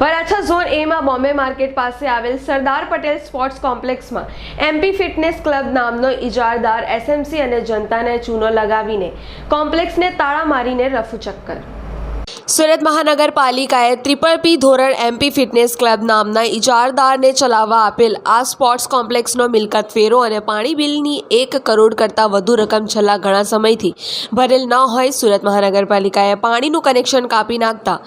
સુરતના બોમ્બે માર્કેટ પાસે આવેલ સરદાર પટેલ સ્પોર્ટ્સ કોમ્પ્લેક્સમાં એમપી ફિટનેસ ક્લબ નામનો ઇજારદાર એસએમસી અને જનતાને ચૂનો લગાવીને કોમ્પ્લેક્સને તાળા મારીને રફુ ચક્કર. સુરત મહાનગરપાલિકાએ ટ્રિપલ પી ધોરણ એમપી ફિટનેસ ક્લબ નામના ઇજારદારને ચલાવવા આપેલ આ સ્પોર્ટ્સ કોમ્પ્લેક્સનો મિલકત ફેરો અને પાણી બિલની એક કરોડ કરતાં વધુ રકમ છેલ્લા ઘણા સમયથી ભરેલ ન હોય સુરત મહાનગરપાલિકાએ પાણીનું કનેક્શન કાપી નાખતા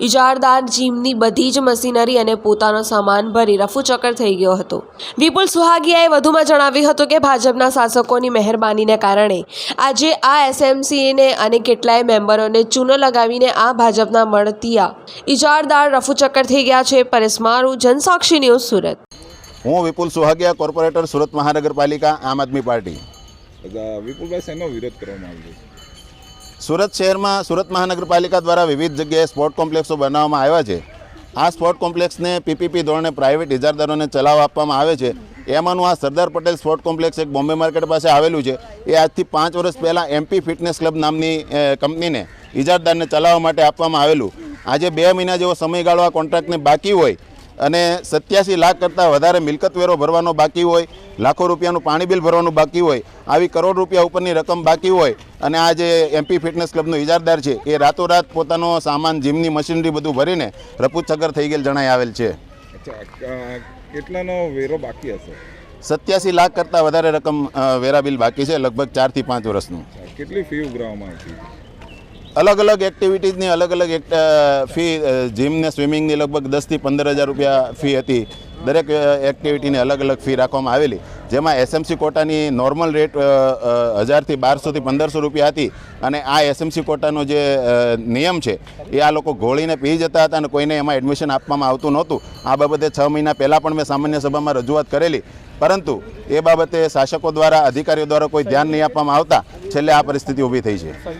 ઇજારદાર જીમની બધી જ મશીનરી અને પોતાનો સામાન ભરી રફુચક્કર થઈ ગયો હતો. વિપુલ સુહાગિયાએ વધુમાં જણાવ્યું હતું કે ભાજપના શાસકોની મહેરબાનીને કારણે આજે આ એસએમસીને અને કેટલાય મેમ્બરોને ચૂનો લગાવીને આ ભાજપના મળતિયા. ઇજારદાર રફુચક્કર થઈ ગયા છે. પરેશ મારું જનસાક્ષી ન્યૂઝ સુરત. હું વિપુલ સુહાગિયા કોર્પોરેટર સુરત મહાનગરપાલિકા આમ આદમી પાર્ટી. વિપુલભાઈ શેનો વિરોધ કરવામાં આવ્યો છે? સુરત શહેરમાં સુરત મહાનગરપાલિકા દ્વારા વિવિધ જગ્યાએ સ્પોર્ટ કોમ્પ્લેક્સો બનાવવામાં આવ્યા છે. આ સ્પોર્ટ કોમ્પ્લેક્સને પીપીપી ધોરણે પ્રાઇવેટ ઇજારદારોને ચલાવ આપવામાં આવે છે. એમાંનું આ સરદાર પટેલ સ્પોર્ટ કોમ્પ્લેક્સ એક બોમ્બે માર્કેટ પાસે આવેલું છે. એ આજથી પાંચ વર્ષ પહેલાં એમપી ફિટનેસ ક્લબ નામની કંપનીને ઇજારદારને ચલાવવા માટે આપવામાં આવેલું. આજે બે મહિના જેવો સમયગાળો આ કોન્ટ્રાક્ટને બાકી હોય અને સત્યાસી લાખ કરતાં વધારે મિલકત વેરો ભરવાનો બાકી હોય લાખો રૂપિયાનું પાણી બિલ ભરવાનું બાકી હોય આવી કરોડ રૂપિયા ઉપરની રકમ બાકી હોય અને આ જે એમપી ફિટનેસ ક્લબનો ઇજારદાર છે એ રાતોરાત પોતાનો સામાન જીમની મશીનરી બધું ભરીને રપૂચગર થઈ ગયેલ જણાઈ આવેલ છે. કેટલાનો વેરો બાકી હશે? સત્યાસી લાખ કરતાં વધારે રકમ વેરા બિલ બાકી છે લગભગ ચારથી પાંચ વર્ષનું. કેટલી ફી ઉઘરાવવામાં આવી? અલગ અલગ એક્ટિવિટીઝની અલગ અલગ ફી અ, જીમ ને સ્વિમિંગની લગભગ દસથી પંદર હજાર રૂપિયા ફી હતી. દરેક એક્ટિવિટીની અલગ અલગ ફી રાખવામાં આવેલી. જેમાં એસએમસી કોટાની નોર્મલ રેટ હજારથી બારસોથી પંદરસો રૂપિયા હતી. અને આ એસએમસી કોટાનો જે નિયમ છે એ આ લોકો ઘોળીને પી જતા હતા અને કોઈને એમાં એડમિશન આપવામાં આવતું નહોતું. આ બાબતે છ મહિના પહેલાં પણ મેં સામાન્ય સભામાં રજૂઆત કરેલી. પરંતુ એ બાબતે શાસકો દ્વારા અધિકારીઓ દ્વારા કોઈ ધ્યાન નહીં આપવામાં આવતા. છેલ્લે આ પરિસ્થિતિ ઊભી થઈ છે.